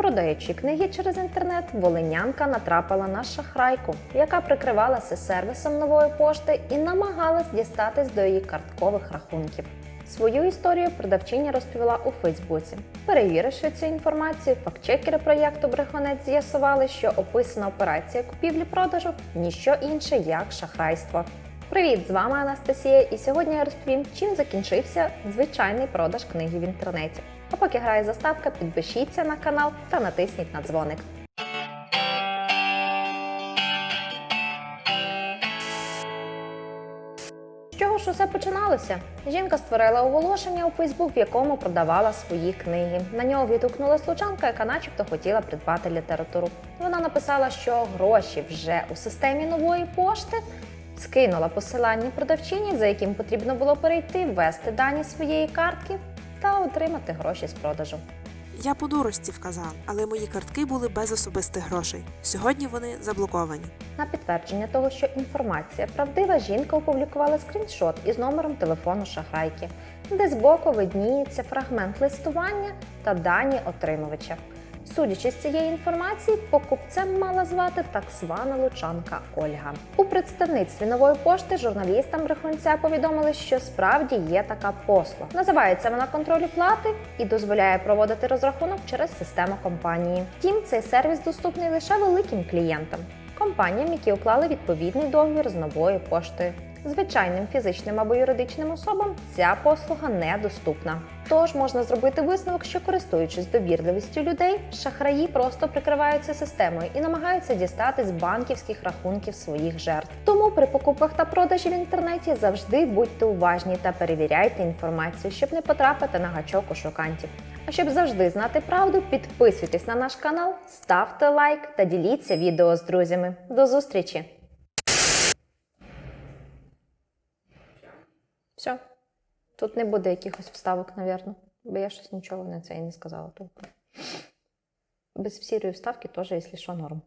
Продаючи книги через інтернет, волинянка натрапила на шахрайку, яка прикривалася сервісом нової пошти і намагалась дістатись до її карткових рахунків. Свою історію продавчиня розповіла у Фейсбуці. Перевіривши цю інформацію, фактчекери проєкту Брехунець з'ясували, що описана операція купівлі-продажу ніщо інше як шахрайство. Привіт, з вами Анастасія, і сьогодні я розповім, чим закінчився звичайний продаж книги в інтернеті. А поки грає заставка, підпишіться на канал та натисніть на дзвоник. З чого ж усе починалося? Жінка створила оголошення у Фейсбук, в якому продавала свої книги. На нього відгукнулась лучанка, яка начебто хотіла придбати літературу. Вона написала, що гроші вже у системі нової пошти. Скинула посилання продавчині, за яким потрібно було перейти, ввести дані своєї картки та отримати гроші з продажу. Я по дурості вказав, але мої картки були без особистих грошей. Сьогодні вони заблоковані. На підтвердження того, що інформація правдива, жінка опублікувала скріншот із номером телефону шахрайки, де збоку видніється фрагмент листування та дані отримувача. Судячи з цієї інформації, покупцем мала звати так звана лучанка Ольга. У представництві нової пошти журналістам брехунця повідомили, що справді є така послуга. Називається вона контролю плати і дозволяє проводити розрахунок через систему компанії. Втім, цей сервіс доступний лише великим клієнтам компаніям, які уклали відповідний договір з новою поштою. Звичайним фізичним або юридичним особам ця послуга недоступна. Тож можна зробити висновок, що користуючись довірливістю людей, шахраї просто прикриваються системою і намагаються дістати з банківських рахунків своїх жертв. Тому при покупках та продажі в інтернеті завжди будьте уважні та перевіряйте інформацію, щоб не потрапити на гачок у шукантів. А щоб завжди знати правду, підписуйтесь на наш канал, ставте лайк та діліться відео з друзями. До зустрічі! Все. Тут не буде якихось вставок, напевно. Бо я щось нічого на це і не сказала толком. Без сірої вставки теж, якщо що, норм.